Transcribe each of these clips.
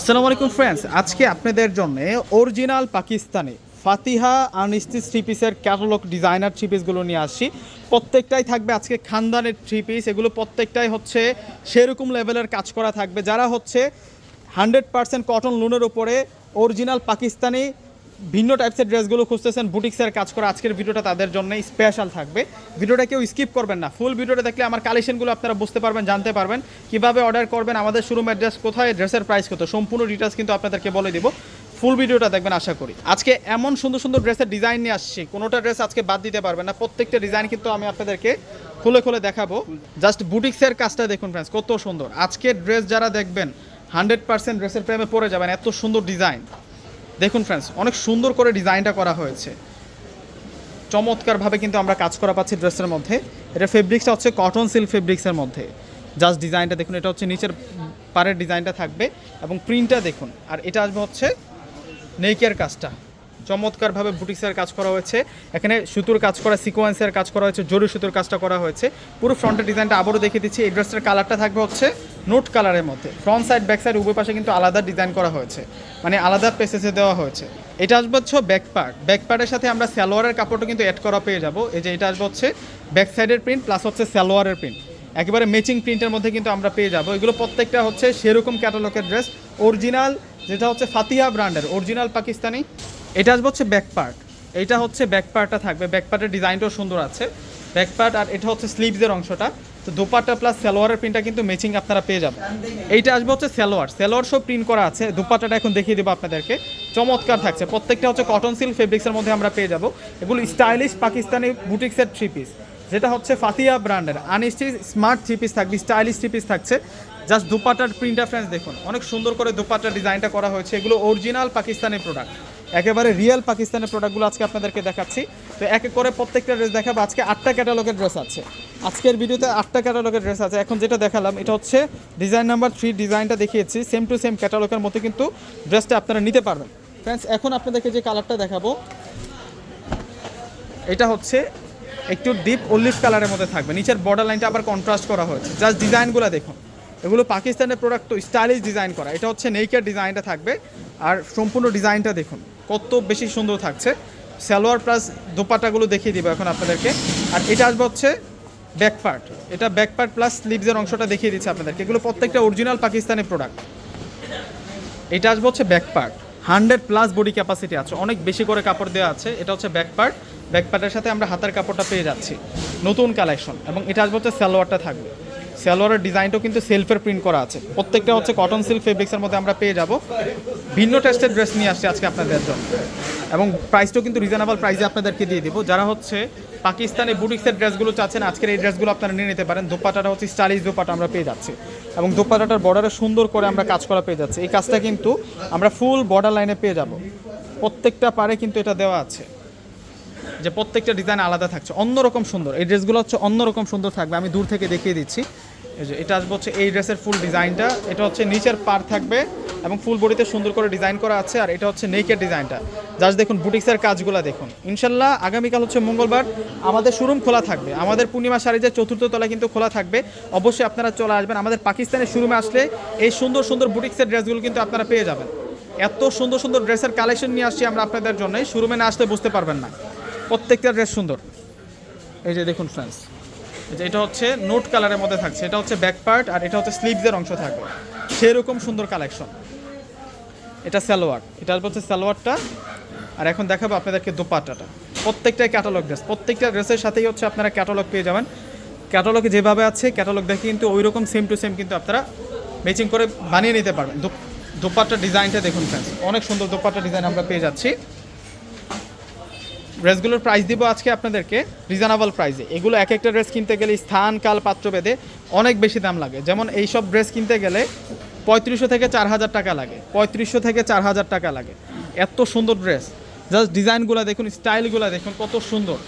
আসসালামু আলাইকুম ফ্রেন্ডস আজকে আপনাদের জন্য অরিজিনাল পাকিস্তানি ফাতিহা আনিস্তি থ্রি পিসের ক্যাটালগ ডিজাইনার থ্রি পিসগুলো নিয়ে আসছি। প্রত্যেকটাই থাকবে আজকে খানদানের থ্রি পিস এগুলো প্রত্যেকটাই হচ্ছে সেরকম লেভেলের কাজ করা থাকবে। যারা হচ্ছে হান্ড্রেড পার্সেন্ট কটন লোনের উপরে অরিজিনাল পাকিস্তানি ভিন্ন টাইপসের ড্রেসগুলো খুঁজতেছেন বুটিক্সের কাজ করা আজকের ভিডিওটা তাদের জন্য স্পেশাল থাকবে। ভিডিওটা কেউ স্কিপ করবেন না। ফুল ভিডিওটা দেখলে আমার কালেকশনগুলো আপনারা বুঝতে পারবেন, জানতে পারবেন। কীভাবে অর্ডার করবেন, আমাদের শোরুম অ্যাড্রেস কোথায় ড্রেসের প্রাইস কত, সম্পূর্ণ ডিটেলস কিন্তু আপনাদেরকে বলে দিব। ফুল ভিডিওটা দেখবেন, আশা করি। আজকে এমন সুন্দর সুন্দর ড্রেসের ডিজাইন নিয়ে আসছি। কোনোটা ড্রেস আজকে বাদ দিতে পারবেন না। প্রত্যেকটা ডিজাইন কিন্তু আমি আপনাদেরকে খুলে খুলে দেখাবো। জাস্ট বুটিক্সের কাজটা দেখুন ফ্রেন্ডস কত সুন্দর। আজকের ড্রেস যারা দেখবেন হান্ড্রেড পার্সেন্ট ড্রেসের প্রেমে পড়ে যাবেন, এত সুন্দর ডিজাইন দেখুন ফ্রেন্ডস অনেক সুন্দর করে ডিজাইনটা করা হয়েছে। চমৎকারভাবে কিন্তু আমরা কাজ করা পাচ্ছি ড্রেসের মধ্যে। এটা ফেব্রিক্সটা হচ্ছে কটন সিল্ক ফেব্রিক্সের মধ্যে। জাস্ট ডিজাইনটা দেখুন, এটা হচ্ছে নিচের পাড়ের ডিজাইনটা থাকবে। এবং প্রিন্টটা দেখুন, আর এটা আসবে হচ্ছে নেইকের কাজটা। চমৎকারভাবে বুটিক্সের কাজ করা হয়েছে। এখানে সুতোর কাজ করা সিকোয়েন্সের কাজ করা হয়েছে, জরি সুতোর কাজটা করা হয়েছে। পুরো ফ্রন্টের ডিজাইনটা আবারও দেখিয়ে দিচ্ছি। এই ড্রেসটার কালারটা থাকবে হচ্ছে নোট কালারের মধ্যে। ফ্রন্ট সাইড ব্যাক সাইড উভয় পাশে কিন্তু আলাদা ডিজাইন করা হয়েছে। মানে আলাদা পেসেসে দেওয়া হয়েছে। এটা আসবে হচ্ছে ব্যাক পার্ট ব্যাক পার্টের সাথে আমরা সালোয়ারের কাপড়টা কিন্তু অ্যাড করা পেয়ে যাব। এই যে এটা আসবে হচ্ছে ব্যাক সাইডের প্রিন্ট প্লাস হচ্ছে সালোয়ারের প্রিন্ট একেবারে ম্যাচিং প্রিন্টের মধ্যে কিন্তু আমরা পেয়ে যাব। এগুলো প্রত্যেকটা হচ্ছে সেরকম ক্যাটালগের ড্রেস অরিজিনাল যেটা হচ্ছে ফাতিহা ব্র্যান্ডের অরিজিনাল পাকিস্তানি। এটা আসবে হচ্ছে ব্যাক পার্ট এইটা হচ্ছে ব্যাক পার্টটা থাকবে। ব্যাক পার্টের ডিজাইনটাও সুন্দর আছে। ব্যাক পার্ট আর এটা হচ্ছে স্লিভসের অংশটা। তো দোপাট্টা প্লাস সালোয়ারের প্রিন্টটা কিন্তু ম্যাচিং আপনারা পেয়ে যাবেন। এইটা আসবে হচ্ছে সালোয়ার। সালোয়ার সব প্রিন্ট করা আছে। দুপাট্টাটা এখন দেখিয়ে দেবো আপনাদেরকে। চমৎকার থাকছে। প্রত্যেকটা হচ্ছে কটন সিল্ক ফেব্রিক্সের মধ্যে আমরা পেয়ে যাব। এগুলো স্টাইলিশ পাকিস্তানি বুটিক্সের থ্রি পিস যেটা হচ্ছে ফাতিয়া ব্র্যান্ডের। আনস্টি স্মার্ট থ্রি পিস থাকবে স্টাইলিশ থ্রি পিস থাকছে। জাস্ট দুপাটার প্রিন্টার ফ্রেন্স দেখুন। অনেক সুন্দর করে দুপাটার ডিজাইনটা করা হয়েছে। এগুলো অরিজিনাল পাকিস্তানি প্রোডাক্ট একেবারে রিয়েল পাকিস্তানের প্রোডাক্টগুলো আজকে আপনাদেরকে দেখাচ্ছি। তো এক এক করে প্রত্যেকটা ড্রেস দেখাবো। আজকে আটটা ক্যাটালগের ড্রেস আছে। আজকের ভিডিওতে আটটা ক্যাটালগের ড্রেস আছে। এখন যেটা দেখালাম, এটা হচ্ছে ডিজাইন নাম্বার থ্রি ডিজাইনটা দেখিয়েছি। সেম টু সেম ক্যাটালগের মতো কিন্তু ড্রেসটা আপনারা নিতে পারবেন। ফ্রেন্ডস এখন আপনাদেরকে যে কালারটা দেখাবো, এটা হচ্ছে একটু ডিপ অলিভ কালারের মধ্যে থাকবে। নিচের বর্ডার লাইনটা আবার কন্ট্রাস্ট করা হয়েছে। জাস্ট ডিজাইনগুলো দেখুন। এগুলো পাকিস্তানের প্রোডাক্ট তো স্টাইলিশ ডিজাইন করা। এটা হচ্ছে নেইকের ডিজাইনটা থাকবে। আর সম্পূর্ণ ডিজাইনটা দেখুন। কত বেশি সুন্দর থাকছে। সালোয়ার প্লাস দোপাটাগুলো দেখিয়ে দিব এখন আপনাদেরকে। আর এটা আসবে হচ্ছে ব্যাক পার্ট এটা ব্যাক পার্ট প্লাস স্লিভসের অংশটা দেখিয়ে দিচ্ছে আপনাদেরকে। এগুলো প্রত্যেকটা অরিজিনাল পাকিস্তানি প্রোডাক্ট এটা আসবে হচ্ছে back part hundred plus body capacity আছে। অনেক বেশি করে কাপড় দেওয়া আছে। এটা হচ্ছে ব্যাক পার্ট সাথে আমরা হাতের কাপড়টা পেয়ে যাচ্ছি। নতুন কালেকশন এবং এটা আসবে হচ্ছে সালোয়ারটা থাকবে। সালোয়ারের ডিজাইনটাও কিন্তু সেলফের প্রিন্ট করা আছে। প্রত্যেকটা হচ্ছে কটন সিল্ক ফেব্রিক্সের মধ্যে আমরা পেয়ে যাব। ভিন্ন টেস্টের ড্রেস নিয়ে আসছি আজকে আপনাদের জন্য। এবং প্রাইসটাও কিন্তু রিজনেবল প্রাইসে আপনাদেরকে দিয়ে দিব। যারা হচ্ছে পাকিস্তানি বুটিক্সের ড্রেসগুলো চাচ্ছেন, আজকের এই ড্রেসগুলো আপনারা নিয়ে নিতে পারেন। দোপাটাটা হচ্ছে স্টাইলিশ দোপাটা আমরা পেয়ে যাচ্ছি। এবং দোপাটাটার বর্ডারে সুন্দর করে আমরা কাজ করা পেয়ে যাচ্ছি। এই কাজটা কিন্তু আমরা ফুল বর্ডার লাইনে পেয়ে যাব। প্রত্যেকটা পারে কিন্তু এটা দেওয়া আছে। যে প্রত্যেকটা ডিজাইন আলাদা থাকছে, অন্যরকম সুন্দর। এই ড্রেসগুলো হচ্ছে অন্যরকম সুন্দর থাকবে, আমি দূর থেকে দেখিয়ে দিচ্ছি। এই যে, এটা আসবে হচ্ছে এই ড্রেসের ফুল ডিজাইনটা এটা হচ্ছে নিচের পার থাকবে এবং ফুল বডিতে সুন্দর করে ডিজাইন করা আছে, আর এটা হচ্ছে নেকের ডিজাইনটা জাস্ট দেখুন বুটিক্সের কাজগুলো দেখুন। ইনশাল্লাহ আগামীকাল হচ্ছে মঙ্গলবার, আমাদের শোরুম খোলা থাকবে। আমাদের পূর্ণিমা শাড়িজের চতুর্থ তলা কিন্তু খোলা থাকবে, অবশ্যই আপনারা চলে আসবেন। আমাদের পাকিস্তানের শোরুমে আসলে এই সুন্দর সুন্দর বুটিক্সের ড্রেসগুলো কিন্তু আপনারা পেয়ে যাবেন। এত সুন্দর সুন্দর ড্রেসের কালেকশন নিয়ে আসছি আমরা আপনাদের জন্য শোরুমে না আসলে বুঝতে পারবেন না। প্রত্যেকটা ড্রেস সুন্দর। এই যে দেখুন ফ্রেন্ডস এই যে এটা হচ্ছে নোট কালারের মধ্যে থাকছে। এটা হচ্ছে ব্যাক পার্ট আর এটা হচ্ছে স্লিভসের অংশ থাকবে। সেরকম সুন্দর কালেকশন এটা সালোয়ার। এটা হচ্ছে সালোয়ারটা। আর এখন দেখাবো আপনাদেরকে দোপাট্টাটা। প্রত্যেকটাই ক্যাটালগ ড্রেস প্রত্যেকটা ড্রেসের সাথেই হচ্ছে আপনারা ক্যাটালগ পেয়ে যাবেন। ক্যাটালগে যেভাবে আছে ক্যাটালগ দেখে কিন্তু ওই রকম সেম টু সেম কিন্তু আপনারা ম্যাচিং করে বানিয়ে নিতে পারবেন। দো- দোপাট্টার ডিজাইনটা দেখুন ফ্রেন্ডস অনেক সুন্দর দোপাট্টা ডিজাইন আমরা পেয়ে যাচ্ছি। ড্রেসগুলোর প্রাইস দিব আজকে আপনাদেরকে রিজনেবল প্রাইসে এগুলো এক একটা ড্রেস কিনতে গেলে স্থান, কাল পাত্র বেঁধে অনেক বেশি দাম লাগে। যেমন এই সব ড্রেস কিনতে গেলে পঁয়ত্রিশশো থেকে চার হাজার টাকা লাগে। পঁয়ত্রিশশো থেকে চার হাজার টাকা লাগে। এত সুন্দর ড্রেস জাস্ট ডিজাইনগুলো দেখুন স্টাইলগুলো দেখুন, কত সুন্দর।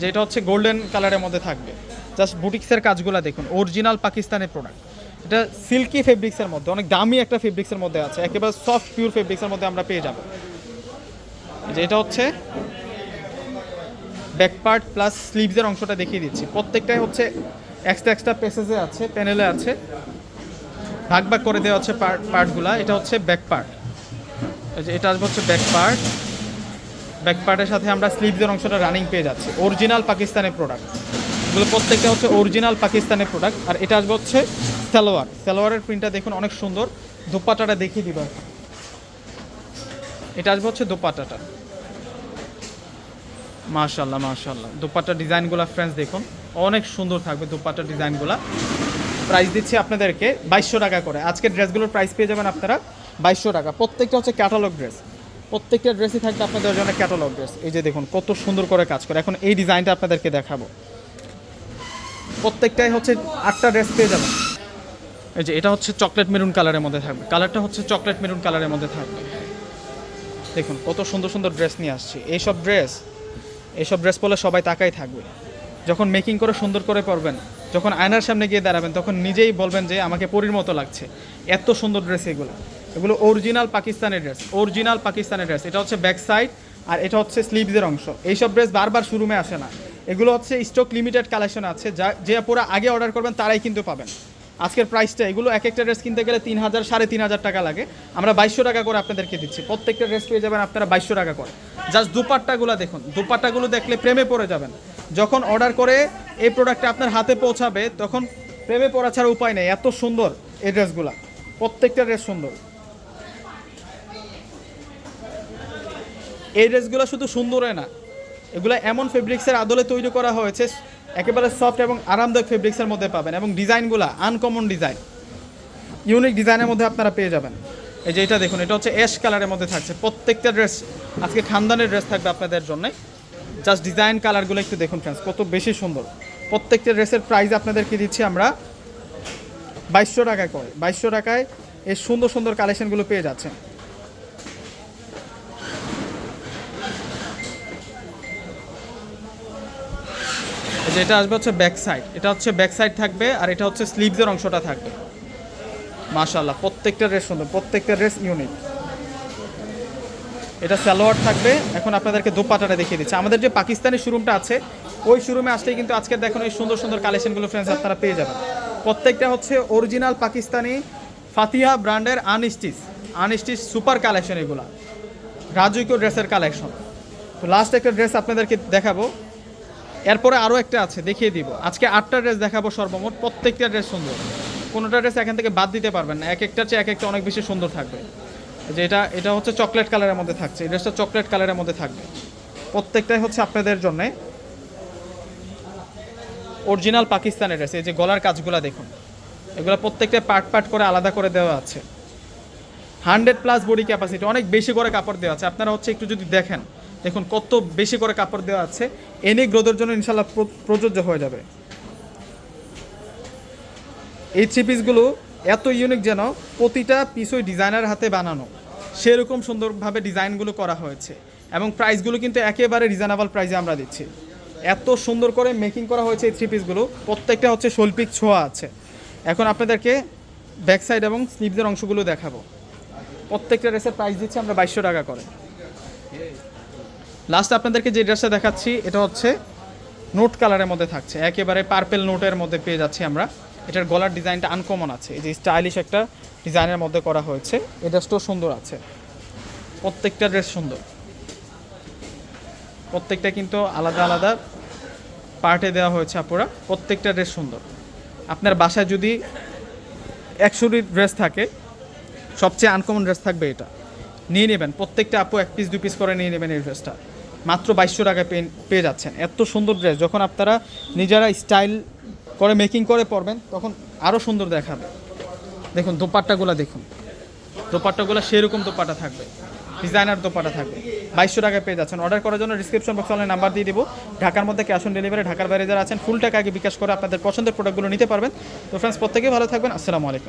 যে এটা হচ্ছে গোল্ডেন কালারের মধ্যে থাকবে। জাস্ট বুটিক্সের কাজগুলো দেখুন অরিজিনাল পাকিস্তানের প্রোডাক্ট এটা সিল্কি ফেব্রিক্সের মধ্যে, অনেক দামি একটা ফেব্রিক্সের মধ্যে আছে। একেবারে সফট পিওর ফেব্রিক্সের মধ্যে আমরা পেয়ে যাব। যে এটা হচ্ছে ব্যাক পার্ট প্লাস স্লিভসের অংশটা দেখিয়ে দিচ্ছি। প্রত্যেকটাই হচ্ছে এক্সট্রা এক্সট্রা পেসেজে আছে প্যানেলে আছে। ভাগ ভাগ করে দেওয়া হচ্ছে পার্ট পার্টগুলা এটা হচ্ছে ব্যাক পার্ট এটা আসবে হচ্ছে ব্যাক পার্ট ব্যাক পার্টের সাথে আমরা স্লিভসের অংশটা রানিং পেয়ে যাচ্ছি। অরিজিনাল পাকিস্তানের প্রোডাক্ট এগুলো প্রত্যেকটা হচ্ছে অরিজিনাল পাকিস্তানের প্রোডাক্ট আর এটা আসবে হচ্ছে সালোয়ার। সালোয়ারের প্রিন্টটা দেখুন অনেক সুন্দর। দোপাটাটা দেখিয়ে দিব। এটা আসবে হচ্ছে দোপাটাটা। মাশাল্লাহ মাশাল্লাহ দোপাট্টার ডিজাইনগুলো ফ্রেন্ডস দেখুন, অনেক সুন্দর থাকবে দোপাট্টার ডিজাইনগুলো। প্রাইস দিচ্ছি আপনাদেরকে বাইশশো টাকা করে। আজকে ড্রেসগুলোর প্রাইস পেয়ে যাবেন আপনারা বাইশশো টাকা। প্রত্যেকটা হচ্ছে ক্যাটালগ ড্রেস প্রত্যেকটা ড্রেসই থাকবে আপনাদের জন্য ক্যাটালগ ড্রেস এই যে দেখুন, কত সুন্দর করে কাজ করে। এখন এই ডিজাইনটা আপনাদেরকে দেখাবো। প্রত্যেকটাই হচ্ছে আটটা ড্রেস পেয়ে যাবেন। এই যে এটা হচ্ছে চকলেট মেরুন কালারের মধ্যে থাকবে। কালারটা হচ্ছে চকলেট মেরুন কালারের মধ্যে থাকবে। দেখুন, কত সুন্দর সুন্দর ড্রেস নিয়ে আসছি। এইসব ড্রেস এইসব ড্রেস পরলে সবাই তাকাই থাকবে। যখন মেকিং করে সুন্দর করে পরবেন, যখন আয়নার সামনে গিয়ে দাঁড়াবেন, তখন নিজেই বলবেন যে, আমাকে পরীর মতো লাগছে। এত সুন্দর ড্রেস এগুলো। এগুলো অরিজিনাল পাকিস্তানের ড্রেস অরিজিনাল পাকিস্তানের ড্রেস। এটা হচ্ছে ব্যাক সাইড আর এটা হচ্ছে স্লিভসের অংশ। এইসব ড্রেস বারবার শোরুমে আসে না। এগুলো হচ্ছে স্টক লিমিটেড কালেকশন আছে। যা, যে পুরো আগে অর্ডার করবেন, তারাই কিন্তু পাবেন। আজকের প্রাইসটা এগুলো এক একটা ড্রেস কিনতে গেলে তিন হাজার, সাড়ে তিন হাজার টাকা লাগে। আমরা বাইশশো টাকা করে আপনাদেরকে দিচ্ছি। প্রত্যেকটা ড্রেস পেয়ে যাবেন আপনারা বাইশশো টাকা করে। জাস্ট দুপাট্টাগুলো দেখুন। দুপাট্টাগুলো দেখলে প্রেমে পড়ে যাবেন। যখন অর্ডার করে এই প্রোডাক্টটা আপনার হাতে পৌঁছাবে, তখন প্রেমে পড়া ছাড়া উপায় নেই। এত সুন্দর এই ড্রেসগুলো প্রত্যেকটা ড্রেস সুন্দর। এই ড্রেসগুলো শুধু সুন্দরই না, এগুলো এমন ফেব্রিক্সের আদলে তৈরি করা হয়েছে একেবারে সফট এবং আরামদায়ক ফেব্রিক্সের মধ্যে পাবেন এবং ডিজাইনগুলো আনকমন ডিজাইন ইউনিক ডিজাইনের মধ্যে আপনারা পেয়ে যাবেন। এই যে এটা দেখুন, এটা হচ্ছে অ্যাশ কালারের মধ্যে থাকছে। প্রত্যেকটা ড্রেস আজকে খানদানের ড্রেস থাকবে আপনাদের জন্য। জাস্ট ডিজাইন কালারগুলো একটু দেখুন ফ্রেন্ডস কত বেশি সুন্দর। প্রত্যেকটা ড্রেসের প্রাইস আপনাদেরকে দিচ্ছি আমরা বাইশশো টাকা করে। বাইশশো টাকায় এই সুন্দর সুন্দর কালেকশনগুলো পেয়ে যাচ্ছেন। যে এটা আসবে হচ্ছে ব্যাক সাইড এটা হচ্ছে ব্যাক সাইড থাকবে আর এটা হচ্ছে স্লিভসের অংশটা থাকবে। মাশাল্লাহ প্রত্যেকটা ড্রেস সুন্দর, প্রত্যেকটা ড্রেস ইউনিক এটা সালোয়ার থাকবে। এখন আপনাদেরকে দোপাটাটা দেখিয়ে দিচ্ছি। আমাদের যে পাকিস্তানি শোরুমটা আছে, ওই শোরুমে আসলেই কিন্তু আজকে দেখুন এই সুন্দর সুন্দর কালেকশনগুলো ফ্রেন্ডস আপনারা পেয়ে যাবেন। প্রত্যেকটা হচ্ছে অরিজিনাল পাকিস্তানি ফাতিহা ব্র্যান্ডের আনস্টিচ আনস্টিচ সুপার কালেকশন এগুলা। রাজুইকো ড্রেসের কালেকশন তো লাস্ট একটা ড্রেস আপনাদেরকে দেখাবো। এরপরে আরও একটা আছে, দেখিয়ে দিব। আজকে আটটা ড্রেস দেখাবো সর্বমোট, প্রত্যেকটা ড্রেস সুন্দর। কোনোটা ড্রেস এখান থেকে বাদ দিতে পারবেন না, এক একটা চেয়ে এক একটা অনেক বেশি সুন্দর থাকবে। যে এটা এটা হচ্ছে চকলেট কালারের মধ্যে থাকছে, এই ড্রেসটা চকলেট কালারের মধ্যে থাকবে। প্রত্যেকটাই হচ্ছে আপনাদের জন্য অরিজিনাল পাকিস্তানের ড্রেস এই যে গলার কাজগুলো দেখুন। এগুলো প্রত্যেকটা পার্ট পার্ট করে আলাদা করে দেওয়া আছে। হান্ড্রেড প্লাস বডি ক্যাপাসিটি অনেক বেশি করে কাপড় দেওয়া আছে। আপনারা হচ্ছে একটু যদি দেখেন দেখুন, কত বেশি করে কাপড় দেওয়া আছে। এনে গ্রোথের জন্য ইনশাল্লাহ প্র- প্রযোজ্য হয়ে যাবে। এই থ্রি পিসগুলো এত ইউনিক যেন প্রতিটা পিস ওই ডিজাইনার হাতে বানানো। সেরকম সুন্দরভাবে ডিজাইনগুলো করা হয়েছে। এবং প্রাইসগুলো কিন্তু একেবারে রিজনেবল প্রাইসে আমরা দিচ্ছি। এত সুন্দর করে মেকিং করা হয়েছে এই থ্রি পিসগুলো প্রত্যেকটা হচ্ছে শৈল্পিক ছোঁয়া আছে। এখন আপনাদেরকে ব্যাক সাইড এবং স্লিভসের অংশগুলো দেখাবো। প্রত্যেকটা ড্রেসের প্রাইস দিচ্ছি আমরা বাইশশো টাকা করে। লাস্ট আপনাদেরকে যে ড্রেসটা দেখাচ্ছি, এটা হচ্ছে নোট কালারের মধ্যে থাকছে। একেবারে পার্পেল নোটের মধ্যে পেয়ে যাচ্ছি আমরা। এটার গলার ডিজাইনটা আনকমন আছে। এই যে স্টাইলিশ একটা ডিজাইনের মধ্যে করা হয়েছে। এই ড্রেসটাও সুন্দর আছে। প্রত্যেকটা ড্রেস সুন্দর। প্রত্যেকটা কিন্তু আলাদা আলাদা পার্টে দেওয়া হয়েছে আপুরা। প্রত্যেকটা ড্রেস সুন্দর। আপনার বাসায় যদি একশোটি ড্রেস থাকে, সবচেয়ে আনকমন ড্রেস থাকবে এটা। নিয়ে নেবেন। প্রত্যেকটা আপু এক পিস দু পিস করে নিয়ে নেবেন এই ড্রেসটা মাত্র বাইশশো টাকায় পেয়ে যাচ্ছেন। এত সুন্দর ড্রেস যখন আপনারা নিজেরা স্টাইল করে মেকিং করে পরবেন, তখন আরও সুন্দর দেখাবে। দেখুন, দোপাট্টাগুলো দেখুন। দোপাট্টাগুলো সেরকম দোপাট্টা থাকবে। ডিজাইনার দোপাট্টা থাকবে। বাইশশো টাকায় পেয়ে যাচ্ছেন। অর্ডার করার জন্য ডিসক্রিপশন বক্সে অনলাইন নাম্বার দিয়ে দিব। ঢাকার মধ্যে ক্যাশ অন ডেলিভারি ঢাকার বাইরে যারা আছেন ফুল টাকা আগে বিকাশ করে আপনাদের পছন্দের প্রোডাক্টগুলো নিতে পারবেন। তো ফ্রেন্ডস প্রত্যেকেই ভালো থাকবেন। আসসালামু আলাইকুম।